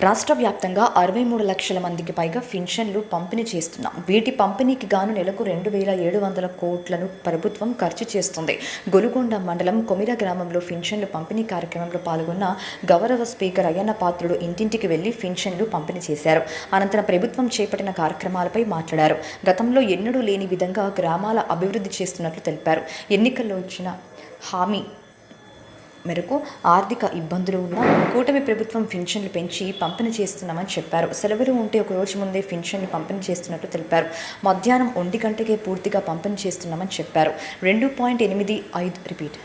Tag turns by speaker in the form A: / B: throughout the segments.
A: రాష్ట్ర వ్యాప్తంగా అరవై మూడు లక్షల మందికి పైగా పెన్షన్లు పంపిణీ చేస్తున్నాం. వీటి పంపిణీకి గాను నెలకు రెండు వేల ఏడు వందల కోట్లను ప్రభుత్వం ఖర్చు చేస్తుంది. గొలుగొండ మండలం కొమిర గ్రామంలో పెన్షన్లు పంపిణీ కార్యక్రమంలో పాల్గొన్న గౌరవ స్పీకర్ అయ్యన్న పాత్రుడు ఇంటింటికి వెళ్ళి పెన్షన్లు పంపిణీ చేశారు. అనంతరం ప్రభుత్వం చేపట్టిన కార్యక్రమాలపై మాట్లాడారు. గతంలో ఎన్నడూ లేని విధంగా గ్రామాల అభివృద్ధి చేస్తున్నట్లు తెలిపారు. ఎన్నికల్లో ఇచ్చిన హామీ మేరకు ఆర్థిక ఇబ్బందులు ఉన్న కూటమి ప్రభుత్వం పెన్షన్లు పెంచి పంపిణీ చేస్తున్నామని చెప్పారు. సెలవులు ఉంటే ఒక రోజు ముందే పెన్షన్లు పంపిణీ చేస్తున్నట్టు తెలిపారు. మధ్యాహ్నం ఒంటి గంటకే పూర్తిగా పంపిణీ చేస్తున్నామని చెప్పారు. రెండు పాయింట్ ఎనిమిది ఐదు రిపీట్.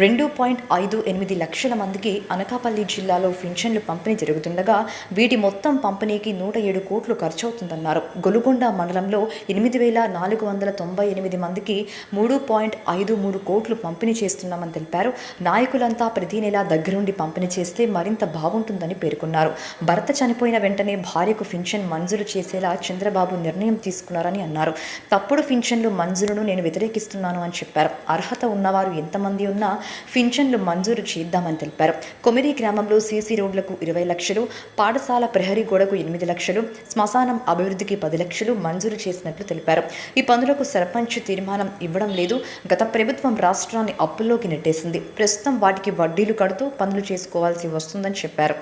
A: రెండు పాయింట్ ఐదు ఎనిమిది లక్షల మందికి అనకాపల్లి జిల్లాలో పింఛన్లు పంపిణీ జరుగుతుండగా వీటి మొత్తం పంపిణీకి నూట ఏడు కోట్లు ఖర్చవుతుందన్నారు. గొలుగొండ మండలంలో ఎనిమిది వేల నాలుగు వందల తొంభై ఎనిమిది మందికి మూడు పాయింట్ ఐదు మూడు కోట్లు పంపిణీ చేస్తున్నామని తెలిపారు. నాయకులంతా ప్రతి నెల దగ్గరుండి పంపిణీ చేస్తే మరింత బాగుంటుందని పేర్కొన్నారు. భర్త చనిపోయిన వెంటనే భార్యకు పింఛన్ మంజూరు చేసేలా చంద్రబాబు నిర్ణయం తీసుకున్నారని అన్నారు. తప్పుడు పింఛన్లు మంజూరును నేను వ్యతిరేకిస్తున్నాను అని చెప్పారు. అర్హత ఉన్నవారు ఎంతమంది ఉన్నా పింఛన్లు మంజూరు చేద్దామని తెలిపారు. కొమిరి గ్రామంలో సీసీ రోడ్లకు ఇరవై లక్షలు పాఠశాల ప్రహరీ గోడకు ఎనిమిది లక్షలు శ్మశానం అభివృద్ధికి పది లక్షలు మంజూరు చేసినట్లు తెలిపారు. ఈ పనులకు సర్పంచ్ తీర్మానం ఇవ్వడం లేదు. గత ప్రభుత్వం రాష్ట్రాన్ని అప్పుల్లోకి నెట్టేసింది. ప్రస్తుతం వాటికి వడ్డీలు కడుతూ పనులు చేసుకోవాల్సి వస్తుందని చెప్పారు.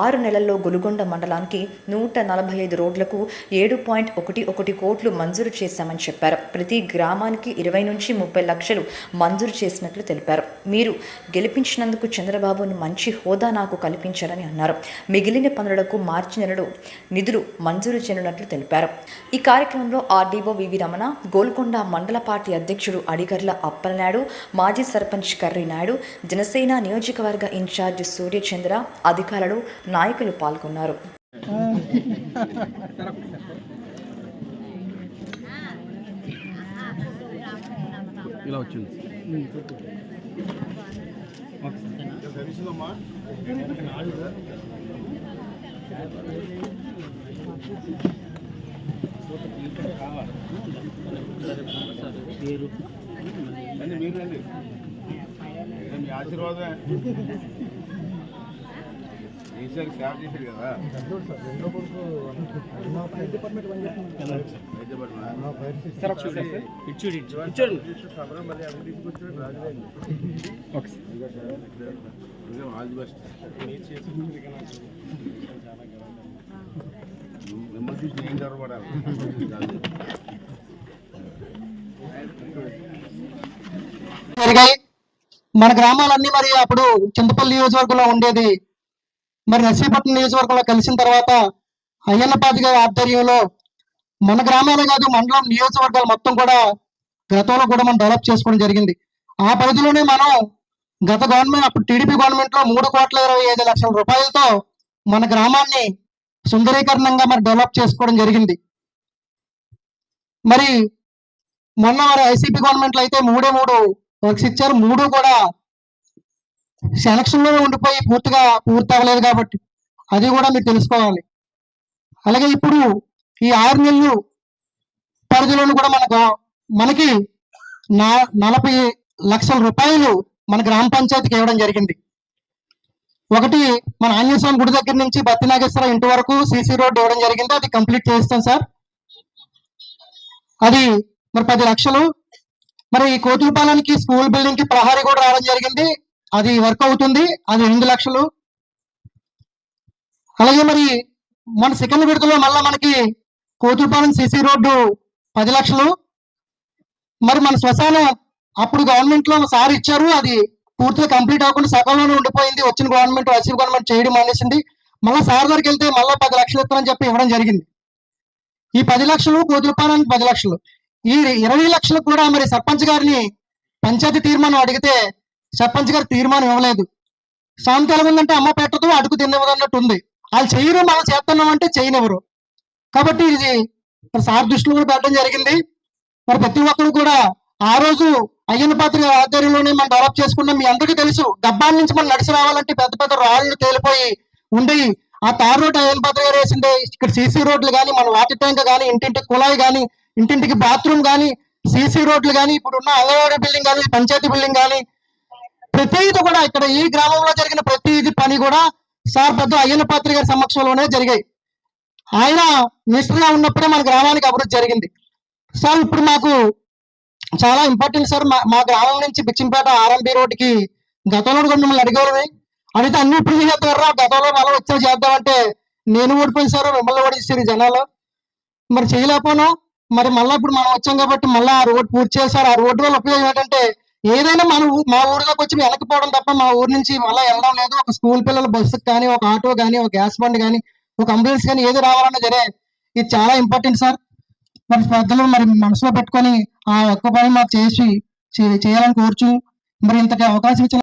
A: ఆరు నెలల్లో గొలుగొండ మండలానికి నూట నలభై ఐదు రోడ్లకు ఏడు పాయింట్ ఒకటి ఒకటి కోట్లు మంజూరు చేశామని చెప్పారు. ప్రతి గ్రామానికి ఇరవై నుంచి ముప్పై లక్షలు మంజూరు చేసినట్లు తెలిపారు. మీరు గెలిపించినందుకు చంద్రబాబును మంచి హోదా నాకు కల్పించారని అన్నారు. మిగిలిన పనులకు మార్చి నెలలో నిధులు మంజూరు చేయనున్నట్లు తెలిపారు. ఈ కార్యక్రమంలో ఆర్డీఓ వివి రమణ గోల్కొండ మండల పార్టీ అధ్యక్షుడు అడిగర్ల అప్పలనాయుడు మాజీ సర్పంచ్ కర్రీ నాయుడు జనసేన నియోజకవర్గ ఇన్ఛార్జ్ సూర్యచంద్ర అధికారులు నాయకులు పాల్గొన్నారు.
B: ఇలా వచ్చింది.
C: రండి మీరు మీ ఆశీర్వాదమే ఈసారి సేవ చేశారు కదా. ఆల్ ది బెస్ట్ మిమ్మల్ని చూసి నేను గర్వపడాలి
D: మన గ్రామాలన్నీ మరి అప్పుడు చింతపల్లి నియోజకవర్గంలో ఉండేది మరి నర్సీపట్నం నియోజకవర్గంలో కలిసిన తర్వాత అయ్యన్నపాది గారి ఆధ్వర్యంలో మన గ్రామాలే కాదు మండలం నియోజకవర్గాలు మొత్తం కూడా గతంలో కూడా మనం డెవలప్ చేసుకోవడం జరిగింది. ఆ పరిధిలోనే మనం గత గవర్నమెంట్ అప్పుడు టీడీపీ గవర్నమెంట్లో మూడు కోట్ల ఇరవై ఐదు లక్షల రూపాయలతో మన గ్రామాన్ని సుందరీకరణంగా మరి డెవలప్ చేసుకోవడం జరిగింది. మరి మొన్న మరి ఐసీపీ గవర్నమెంట్లో అయితే మూడే మూడు వర్క్స్ ఇచ్చారు. మూడు కూడా సెలక్షన్లోనే ఉండిపోయి పూర్తిగా పూర్తి అవ్వలేదు కాబట్టి అది కూడా మీరు తెలుసుకోవాలి. అలాగే ఇప్పుడు ఈ ఆరు నెలలు పరిధిలోనూ కూడా మనకు మనకి నా నలభై లక్షల రూపాయలు మన గ్రామ పంచాయతీకి ఇవ్వడం జరిగింది. ఒకటి మన ఆంజనేయస్వామి గుడి దగ్గర నుంచి బత్తి నాగేశ్వర ఇంటి వరకు సీసీ రోడ్ ఇవ్వడం జరిగింది. అది కంప్లీట్ చేస్తాం సార్. అది మరి పది లక్షలు. మరి ఈ కోతులపాలెంకి స్కూల్ బిల్డింగ్కి ప్రహారీ కూడా రావడం జరిగింది. అది వర్క్ అవుతుంది. అది ఎనిమిది లక్షలు. అలాగే మరి మన సెకండ్ విడతలో మళ్ళా మనకి కోతుపాలెం సిసి రోడ్డు పది లక్షలు. మరి మన శ్మశానం అప్పుడు గవర్నమెంట్లో సార్ ఇచ్చారు. అది పూర్తిగా కంప్లీట్ అవ్వకుండా సగంలోనే ఉండిపోయింది. వచ్చిన గవర్నమెంట్ వైసీపీ గవర్నమెంట్ చేయడం మానేసింది. మళ్ళీ సార్ దగ్గరికి వెళ్తే మళ్ళీ పది లక్షలు ఇస్తామని చెప్పి ఇవ్వడం జరిగింది. ఈ పది లక్షలు కోతులపాలెంకి పది లక్షలు. ఈ ఇరవై లక్షలు కూడా మరి సర్పంచ్ గారిని పంచాయతీ తీర్మానం అడిగితే సర్పంచ్ గారు తీర్మానం ఇవ్వలేదు. సామెత ఎలాగుందంటే అమ్మ పెట్టదు అడుగు తిన్నవదు అన్నట్టు ఉంది వాళ్ళు చేయరు మనం చేస్తున్నాం అంటే చేయనివ్వరు. కాబట్టి ఇది మరి సార్ దృష్టిలో కూడా పెట్టడం జరిగింది. మరి ప్రతి ఒక్కరు కూడా ఆ రోజు అయ్యన్న పాత్ర ఆధ్వర్యంలోనే మనం డెవలప్ చేసుకున్నాం. మీ అందరికీ తెలుసు డబ్బాల నుంచి మనం నడిచి రావాలంటే పెద్ద పెద్ద రాళ్ళు తేలిపోయి ఉండేవి. ఆ తార్ రోడ్ అయ్యన్న పాత్ర గారు వేసిండే ఇక్కడ సీసీ రోడ్లు కానీ మన వాటర్ ట్యాంక్ కానీ ఇంటింటి కుళాయి కానీ ఇంటింటికి బాత్రూమ్ కానీ సీసీ రోడ్లు కానీ ఇప్పుడు ఉన్న అంగన్వాడీ బిల్డింగ్ కానీ పంచాయతీ బిల్డింగ్ కానీ ప్రతిది కూడా ఇక్కడ ఈ గ్రామంలో జరిగిన ప్రతి పని కూడా సార్ పెద్ద అయ్యన్న పాత్రి గారి సమక్షంలోనే జరిగాయి. ఆయన మినిస్టర్గా ఉన్నప్పుడే మన గ్రామానికి అభివృద్ధి జరిగింది. సార్ ఇప్పుడు మాకు చాలా ఇంపార్టెంట్ సార్. మా మా గ్రామం నుంచి బిచ్చింపేట ఆర్ఎంబి రోడ్డుకి గతంలో కూడా మిమ్మల్ని అడిగేవాళ్ళని అడిగితే అన్ని ఇప్పుడు గతంలో మళ్ళీ వచ్చే చేద్దామంటే నేను ఓడిపోయింది సార్ మిమ్మల్ని ఓడిస్తారు జనాలు. మరి చేయలేకపోను మరి మళ్ళీ ఇప్పుడు మనం వచ్చాం కాబట్టి మళ్ళీ ఆ రోడ్ పూర్తి చేశారు. ఆ రోడ్డు వల్ల ఉపయోగం ఏంటంటే ఏదైనా మన ఊ- మా ఊరిలోకి వచ్చి వెనకపోవడం తప్ప మా ఊరు నుంచి మళ్ళీ వెళ్ళడం లేదు. ఒక స్కూల్ పిల్లల బస్సు కానీ ఒక ఆటో కానీ ఒక గ్యాస్ బండ్ కానీ ఒక అంబులెన్స్ కానీ ఏది రావాలన్నా సరే ఇది చాలా ఇంపార్టెంట్ సార్. మరి పెద్దలు మరి మనసులో పెట్టుకొని ఆ ఒక్క పని మాకు చేసి చేయాలని కోరుచు. మరి ఇంతటి అవకాశం ఇచ్చిన